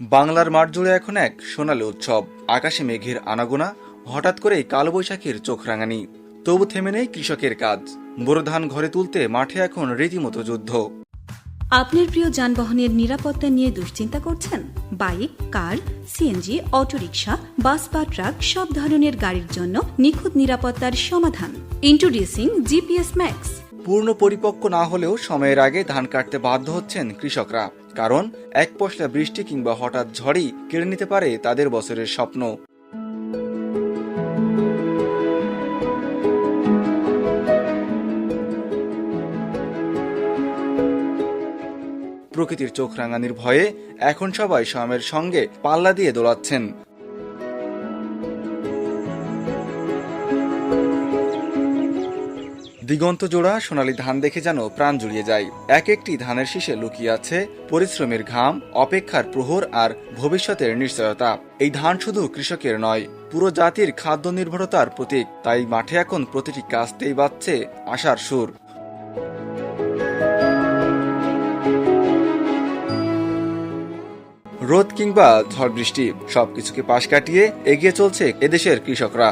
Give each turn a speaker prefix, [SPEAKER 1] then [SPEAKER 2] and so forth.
[SPEAKER 1] বাংলার মাঠ জুড়ে এখন এক সোনালী উৎসব। আকাশে মেঘের আনাগোনা হঠাৎ করেই কালবৈশাখীর চোখ রাঙানি। তবু থেমে নেই কৃষকের কাজ। বোরো ধান ঘরে তুলতে মাঠে এখন রীতিমতো যুদ্ধ।
[SPEAKER 2] আপনার প্রিয় যানবাহনের নিরাপত্তা নিয়ে দুশ্চিন্তা করছেন? Bike car CNG auto rickshaw bus বা ট্রাক সব ধরনের গাড়ির জন্য নিখুঁত নিরাপত্তার সমাধান। ইন্ট্রোডিউসিং জিপিএস ম্যাক্স
[SPEAKER 1] পূর্ণ পরিপক্ক না হলেও সময়ের আগে ধান কাটতে বাধ্য হচ্ছেন কৃষকরা। কারণ এক পশলা বৃষ্টি কিংবা হঠাৎ ঝড়ই কেড়ে নিতে পারে তাদের বছরের স্বপ্ন। প্রকৃতির চোখ রাঙানির ভয়ে এখন সবাই স্বামের সঙ্গে পাল্লা দিয়ে দোলাচ্ছেন। দিগন্ত জোড়া সোনালী ধান দেখে যেন প্রাণ জুড়িয়ে যায়। এক একটি ধানের শীষে লুকিয়ে আছে পরিশ্রমের ঘাম, অপেক্ষার প্রহর আর ভবিষ্যতের নিশ্চয়তা। এই ধান শুধু কৃষকের নয়, পুরো জাতির খাদ্য নির্ভরতার প্রতীক। তাই মাঠে এখন প্রতিটি কাজতেই বাজছে আশার সুর। রোদ কিংবা ঝড় বৃষ্টি, সবকিছুকে পাশ কাটিয়ে এগিয়ে চলছে এদেশের কৃষকরা।